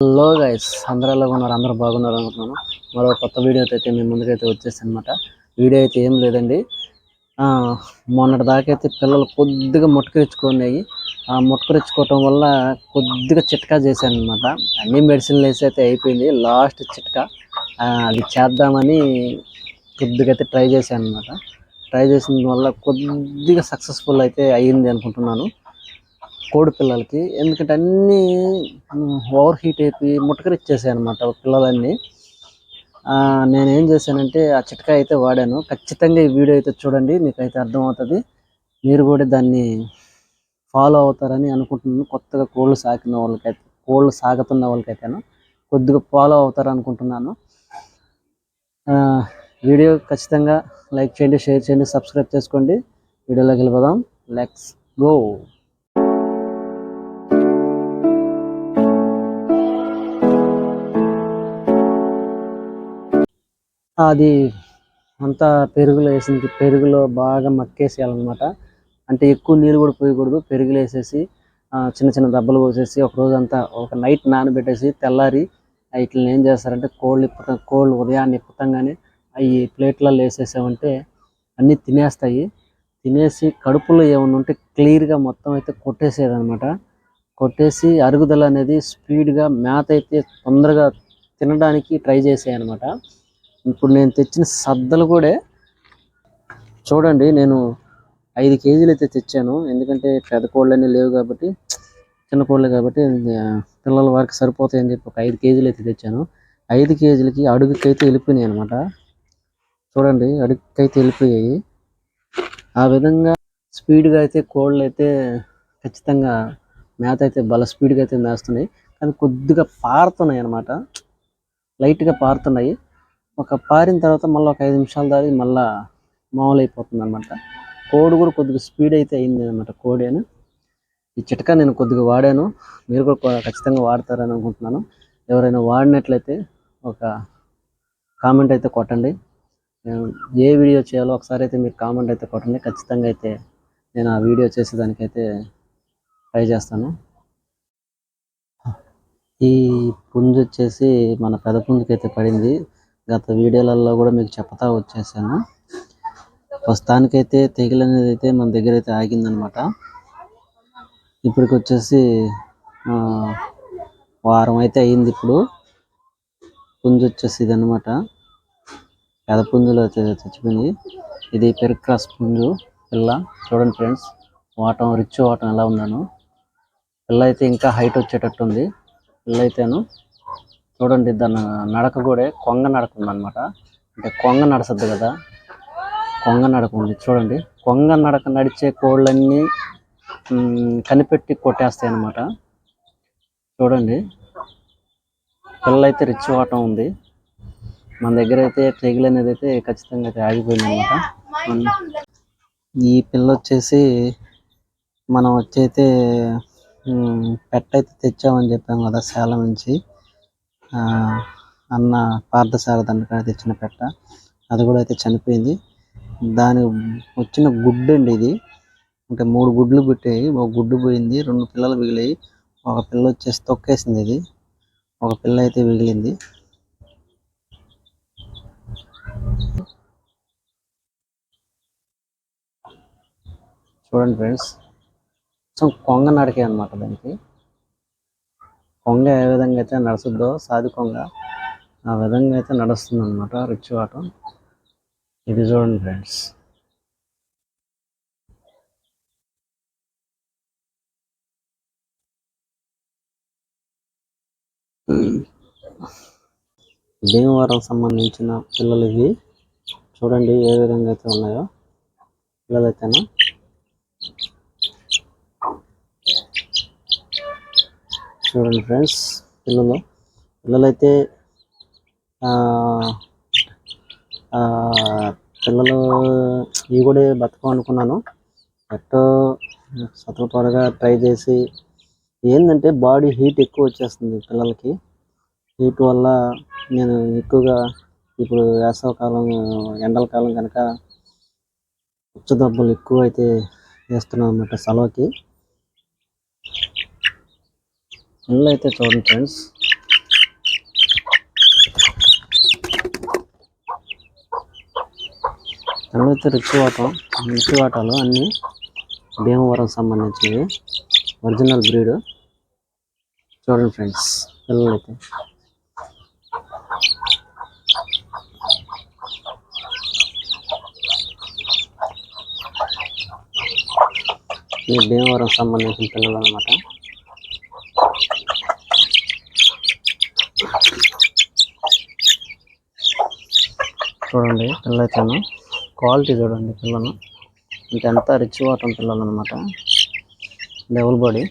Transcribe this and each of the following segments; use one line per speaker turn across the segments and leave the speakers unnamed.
Hello guys అందరూ ఎలా ఉన్నారు? అందరూ బాగున్నారు అనుకుంటున్నాను. మరో కొత్త వీడియో అయితే మీ ముందుకైతే వచ్చేసి అనమాట వీడియో అయితే ఏం లేదండి. మొన్నటి దాకా అయితే పిల్లలు కొద్దిగా ముట్టుకరించుకున్నాయి ఆ ముట్టుకరించుకోవటం వల్ల కొద్దిగా చిట్కా చేశాను అనమాట అన్ని మెడిసిన్లు వేసి అయితే అయిపోయింది. లాస్ట్ చిట్కా. అది చేద్దామని కొద్దిగా అయితే ట్రై చేశాను అనమాట ట్రై చేసిన వల్ల కొద్దిగా సక్సెస్ఫుల్ అయితే అయ్యింది అనుకుంటున్నాను. కోడి పిల్లలకి. ఎందుకంటే అన్నీ ఓవర్ హీట్ అయిపోయి ముట్టకరిచ్చేసాయి అనమాట పిల్లలన్నీ. నేనేం చేశానంటే ఆ చిట్కా అయితే వాడాను. ఖచ్చితంగా ఈ వీడియో అయితే చూడండి మీకు అయితే అర్థమవుతుంది. మీరు కూడా దాన్ని ఫాలో అవుతారని అనుకుంటున్నాను. కొత్తగా కోళ్ళు సాకిన వాళ్ళకైతే కోళ్ళు సాగుతున్న వాళ్ళకైతేను కొద్దిగా ఫాలో అవుతారు అనుకుంటున్నాను. వీడియో ఖచ్చితంగా లైక్ చేయండి షేర్ చేయండి సబ్స్క్రైబ్ చేసుకోండి. వీడియోలోకి వెళ్ళిపోదాం. Let's go! అది అంతా పెరుగులో వేసింది పెరుగులో బాగా మక్కేసేయాలన్నమాట. అంటే ఎక్కువ నీళ్ళు కూడా పోయకూడదు పెరుగులు వేసేసి చిన్న చిన్న దెబ్బలు పోసేసి ఒక రోజు అంతా ఒక నైట్ నానబెట్టేసి తెల్లారి వీటిని ఏం చేస్తారంటే కోళ్ళు ఇప్పుత కోళ్ళు ఉదయాన్నే ఇప్పుతంగానే అవి ప్లేట్లలో వేసేసామంటే అన్నీ తినేస్తాయి. తినేసి కడుపులో ఏమైనా ఉంటే క్లియర్గా మొత్తం అయితే కొట్టేసేది అనమాట కొట్టేసి అరుగుదల అనేది స్పీడ్గా మేత అయితే తొందరగా తినడానికి ట్రై చేసాయి అనమాట ఇప్పుడు నేను తెచ్చిన సద్దలు కూడా చూడండి నేను ఐదు కేజీలు అయితే తెచ్చాను. ఎందుకంటే పెద్ద కోళ్ళని లేవు కాబట్టి చిన్న కోళ్ళు కాబట్టి పిల్లల వారికి సరిపోతాయి అని చెప్పి ఒక ఐదు కేజీలు అయితే తెచ్చాను. ఐదు కేజీలకి అడుగుకైతే వెళ్ళిపోయినాయి అనమాట చూడండి అడుగుకైతే వెళ్ళిపోయాయి. ఆ విధంగా స్పీడ్గా అయితే కోళ్ళు అయితే ఖచ్చితంగా మేత అయితే బల స్పీడ్గా అయితే మేస్తున్నాయి. కానీ కొద్దిగా పారుతున్నాయి అనమాట లైట్గా పారుతున్నాయి. ఒక పారిన తర్వాత మళ్ళీ ఒక ఐదు నిమిషాల దారి మళ్ళీ మామూలు అయిపోతుంది అనమాట కోడి కూడా కొద్దిగా స్పీడ్ అయితే అయింది అనమాట కోడి అని ఈ చిట్కా నేను కొద్దిగా వాడాను. మీరు కూడా ఖచ్చితంగా వాడతారని అనుకుంటున్నాను. ఎవరైనా వాడినట్లయితే ఒక కామెంట్ అయితే కొట్టండి. నేను ఏ వీడియో చేయాలో ఒకసారి అయితే మీరు కామెంట్ అయితే కొట్టండి. ఖచ్చితంగా అయితే నేను ఆ వీడియో చేసేదానికైతే ట్రై చేస్తాను. ఈ పుంజు వచ్చేసి మన పెద పుంజుకైతే పడింది. గత వీడియోలలో కూడా మీకు చెప్తా వచ్చేసాను. ప్రస్తుతానికైతే తెగులు అనేది అయితే మన దగ్గర అయితే ఆగిందనమాట. ఇప్పటికి వచ్చేసి ఆ, వారం అయితే అయింది ఇప్పుడు. పుంజు వచ్చేసి ఇది అనమాట పెద పుంజులో అయితే చచ్చిపోయింది ఇది పెరుక్రాస్ పుంజు పిల్ల. చూడండి ఫ్రెండ్స్ వాటం రిచ్ వాటం ఎలా ఉన్నాను పిల్ల అయితే ఇంకా హైట్ వచ్చేటట్టు ఉంది పిల్ల అయితేను చూడండి దాని నడక కూడా కొంగ నడక ఉందన్నమాట. అంటే కొంగ నడసద్దు కదా? కొంగ నడక ఉంది చూడండి. కొంగ నడక నడిచే కోళ్ళన్నీ కనిపెట్టి కొట్టేస్తాయి అన్నమాట. చూడండి. పిల్ల అయితే రిచ్ వాటం ఉంది. మన దగ్గర అయితే తెగులు అనేది అయితే ఖచ్చితంగా అయితే ఆగిపోయింది అనమాట ఈ పిల్ల వచ్చేసి మనం వచ్చి అయితే పెట్ట అయితే తెచ్చామని చెప్పాం కదా సేలం నుంచి. అన్న పార్థసార దండకాడ తెచ్చిన పెట్ట. అది కూడా అయితే చనిపోయింది. దాని వచ్చిన గుడ్డు అండి ఇది. అంటే మూడు గుడ్లు పెట్టాయి. ఒక గుడ్డు పోయింది రెండు పిల్లలు మిగిలాయి. ఒక పిల్ల వచ్చేసి తొక్కేసింది ఇది. ఒక పిల్ల అయితే మిగిలింది. చూడండి ఫ్రెండ్స్. సో కొంగ నడకే అనమాట దానికి. కొంగ ఏ విధంగా అయితే నడుస్తుందో సాధు కొంగ ఆ విధంగా అయితే నడుస్తుంది అనమాట రిచ్ వాటం ఇది చూడండి ఫ్రెండ్స్. భీమవరం సంబంధించిన పిల్లలు ఇవి? చూడండి ఏ విధంగా అయితే ఉన్నాయో. పిల్లలు అయితేనా చూడండి ఫ్రెండ్స్ పిల్లలు. పిల్లలైతే పిల్లలు ఇవి కూడా బతకం అనుకున్నాను ఎట్టో సతల త్వరగా ట్రై చేసి ఏంటంటే బాడీ హీట్ ఎక్కువ వచ్చేస్తుంది పిల్లలకి. హీట్ వల్ల నేను ఎక్కువగా ఇప్పుడు వేసవకాలం ఎండల కాలం కనుక ఉచ్చదబ్బులు ఎక్కువ అయితే వేస్తున్నాను అన్నమాట సెలవుకి. ఫుల్ అయితే చూడండి ఫ్రెండ్స్. తర్వాత రిచ్ వాటర్ రిచ్ వాటాలు అన్నీ భీమవరం సంబంధించినవి. Original breed. చూడండి ఫ్రెండ్స్ పిల్లలైతే. ఈ భీమవరం సంబంధించిన పిల్లలు అనమాట చూడండి పిల్ల అయితేను క్వాలిటీ చూడండి పిల్లలు అంటే ఎంత రిచ్ వాటర్ పిల్లలు అనమాట డబుల్ బాడీ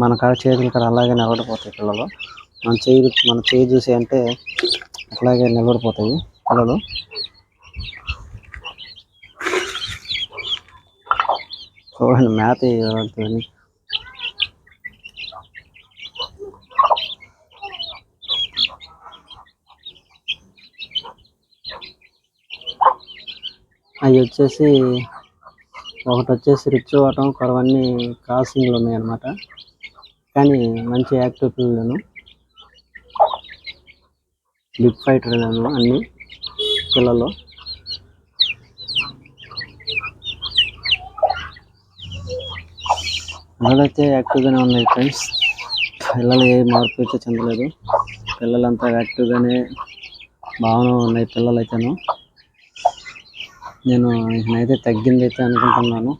మన కాడ చేతులు కాడ అలాగే నిలబడిపోతాయి పిల్లలు. మన చేయి మన చేయి చూసి అంటే అట్లాగే నిలబడిపోతాయి పిల్లలు. చూడండి మేత అవి వచ్చేసి ఒకటి వచ్చేసి రిచ్ వాటం కొరవన్నీ క్రాసింగ్లు ఉన్నాయన్నమాట. కానీ మంచి యాక్టివ్ పిల్లలను బిగ్ ఫైటర్లను అన్ని పిల్లలు. పిల్లలైతే యాక్టివ్గానే ఉన్నాయి ఫ్రెండ్స్. పిల్లలు ఏ మార్పు అయితే చెందలేదు. పిల్లలంతా యాక్టివ్గానే బాగానే ఉన్నాయి పిల్లలైతేను. నేను నేనైతే తగ్గింది అయితే అనుకుంటున్నాను.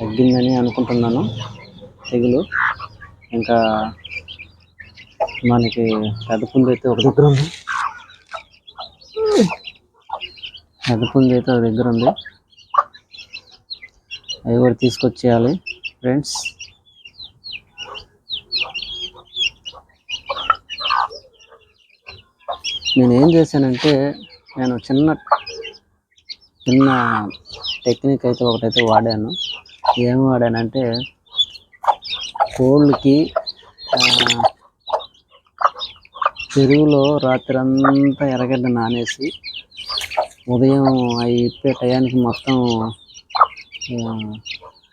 తగ్గిందని అనుకుంటున్నాను. తెగులు. ఇంకా మనకి పెద్ద పుంజు అయితే ఒక దగ్గర ఉంది. పెద్ద పుంజు అయితే ఒక దగ్గర ఉంది. అవి కూడా తీసుకొచ్చేయాలి ఫ్రెండ్స్. నేను ఏం చేశానంటే నేను చిన్న చిన్న టెక్నిక్ అయితే ఒకటైతే వాడాను. ఏం వాడానంటే కోళ్ళకి చెరువులో రాత్రంతా రాత్రి అంతా ఎర్రగడ్డ నానేసి ఉదయం అవి ఇప్పే టయానికి మొత్తం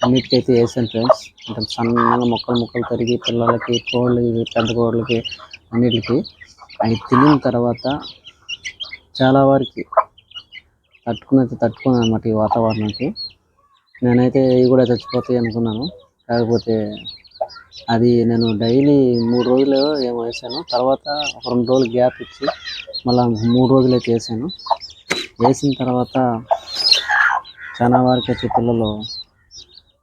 అన్నిటికైతే వేసాను ఫ్రెండ్స్. అంటే సన్నగా ముక్కలు ముక్కలు తరిగి పిల్లలకి కోళ్ళకి పెద్ద కోళ్ళకి అన్నిటికి. అవి తినిన తర్వాత చాలా వరకు తట్టుకున్నది తట్టుకున్నాను అనమాట ఈ వాతావరణానికి. నేనైతే ఇవి కూడా చచ్చిపోతాయి అనుకున్నాను. కాకపోతే అది నేను డైలీ మూడు రోజులు ఏమో వేసాను. తర్వాత ఒక రెండు రోజులు గ్యాప్ ఇచ్చి మళ్ళీ మూడు రోజులు అయితే వేసాను. వేసిన తర్వాత చాలా వరకు అయితే పిల్లలు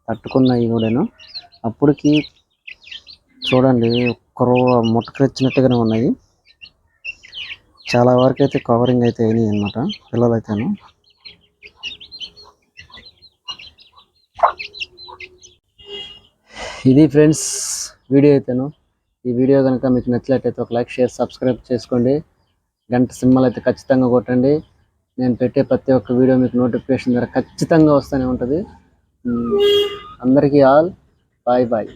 తట్టుకున్నాయి కూడాను. అప్పటికి చూడండి ఒక్కరో ముట్టకరిచ్చినట్టుగానే ఉన్నాయి. చాలా వరకు అయితే కవరింగ్ అయితే అయినాయి అనమాట పిల్లలు అయితేను ఇది ఫ్రెండ్స్ వీడియో అయితేను. ఈ వీడియో కనుక మీకు నచ్చినట్లయితే ఒక లైక్ షేర్ సబ్స్క్రైబ్ చేసుకోండి. గంట సింబల్ అయితే ఖచ్చితంగా కొట్టండి. నేను పెట్టే ప్రతి ఒక్క వీడియో మీకు నోటిఫికేషన్ ద్వారా ఖచ్చితంగా వస్తూనే ఉంటుంది. అందరికీ ఆల్ బాయ్ బాయ్